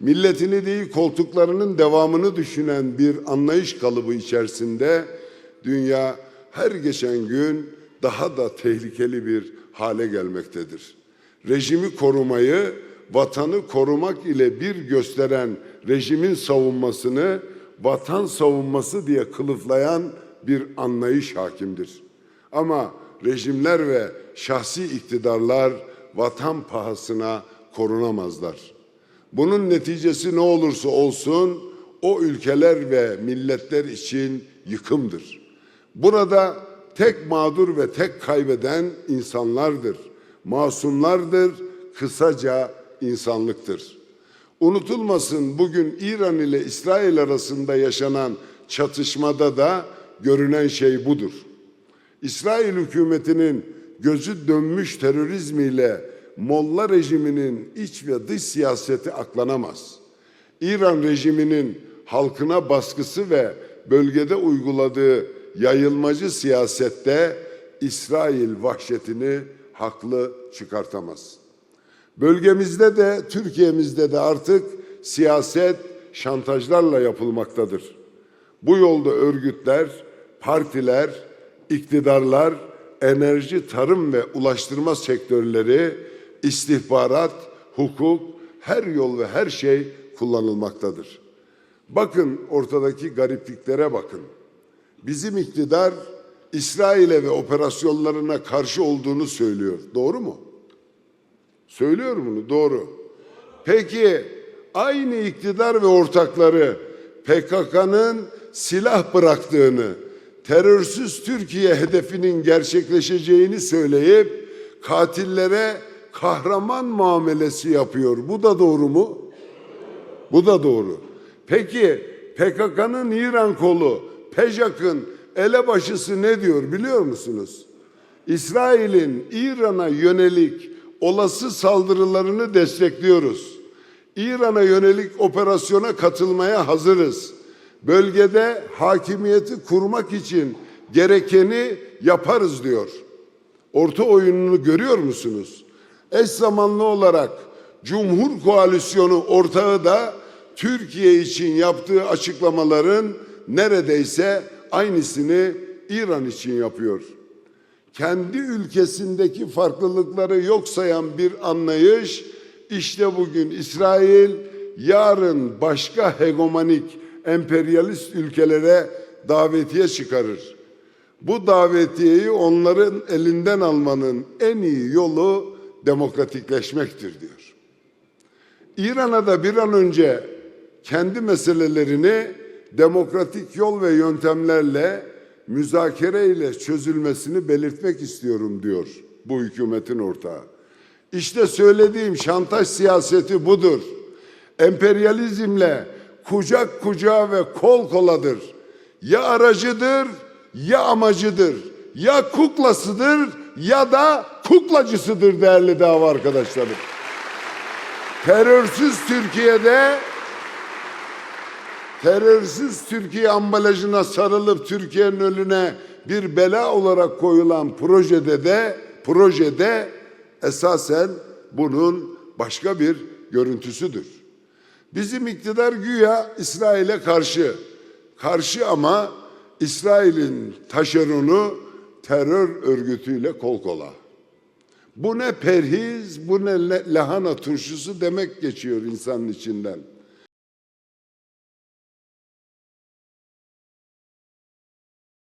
milletini değil koltuklarının devamını düşünen bir anlayış kalıbı içerisinde dünya her geçen gün daha da tehlikeli bir hale gelmektedir. Rejimi korumayı vatanı korumak ile bir gösteren rejimin savunmasını vatan savunması diye kılıflayan bir anlayış hakimdir. Ama rejimler ve şahsi iktidarlar vatan pahasına korunamazlar. Bunun neticesi ne olursa olsun o ülkeler ve milletler için yıkımdır. Burada tek mağdur ve tek kaybeden insanlardır. Masumlardır, kısaca insanlıktır. Unutulmasın bugün İran ile İsrail arasında yaşanan çatışmada da görünen şey budur. İsrail hükümetinin gözü dönmüş terörizmiyle Molla rejiminin iç ve dış siyaseti aklanamaz. İran rejiminin halkına baskısı ve bölgede uyguladığı yayılmacı siyasette İsrail vahşetini haklı çıkartamaz. Bölgemizde de Türkiye'mizde de artık siyaset şantajlarla yapılmaktadır. Bu yolda örgütler, partiler, iktidarlar, enerji, tarım ve ulaştırma sektörleri, istihbarat, hukuk, her yol ve her şey kullanılmaktadır. Bakın ortadaki garipliklere bakın. Bizim iktidar İsrail'e ve operasyonlarına karşı olduğunu söylüyor. Doğru mu? Söylüyor bunu doğru. Peki aynı iktidar ve ortakları PKK'nın silah bıraktığını, terörsüz Türkiye hedefinin gerçekleşeceğini söyleyip katillere kahraman muamelesi yapıyor. Bu da doğru mu? Bu da doğru. Peki PKK'nın İran kolu, PEJAK'ın elebaşısı ne diyor biliyor musunuz? İsrail'in İran'a yönelik olası saldırılarını destekliyoruz. İran'a yönelik operasyona katılmaya hazırız. Bölgede hakimiyeti kurmak için gerekeni yaparız diyor. Orta oyununu görüyor musunuz? Eş zamanlı olarak Cumhur Koalisyonu ortağı da Türkiye için yaptığı açıklamaların neredeyse aynısını İran için yapıyor. Kendi ülkesindeki farklılıkları yok sayan bir anlayış işte bugün İsrail, yarın başka hegemonik emperyalist ülkelere davetiye çıkarır. Bu davetiyeyi onların elinden almanın en iyi yolu demokratikleşmektir diyor. İran'a da bir an önce kendi meselelerini demokratik yol ve yöntemlerle müzakere ile çözülmesini belirtmek istiyorum diyor bu hükümetin ortağı. İşte söylediğim şantaj siyaseti budur. Emperyalizmle kucak kucağa ve kol koladır. Ya aracıdır ya amacıdır. Ya kuklasıdır ya da kuklacısıdır değerli dava arkadaşlarım. Terörsüz Türkiye'de terörsüz Türkiye ambalajına sarılıp Türkiye'nin önüne bir bela olarak koyulan projede de projede esasen bunun başka bir görüntüsüdür. Bizim iktidar güya İsrail'e karşı. Karşı ama İsrail'in taşeronu terör örgütüyle kol kola. Bu ne perhiz, bu ne lahana turşusu demek geçiyor insanın içinden.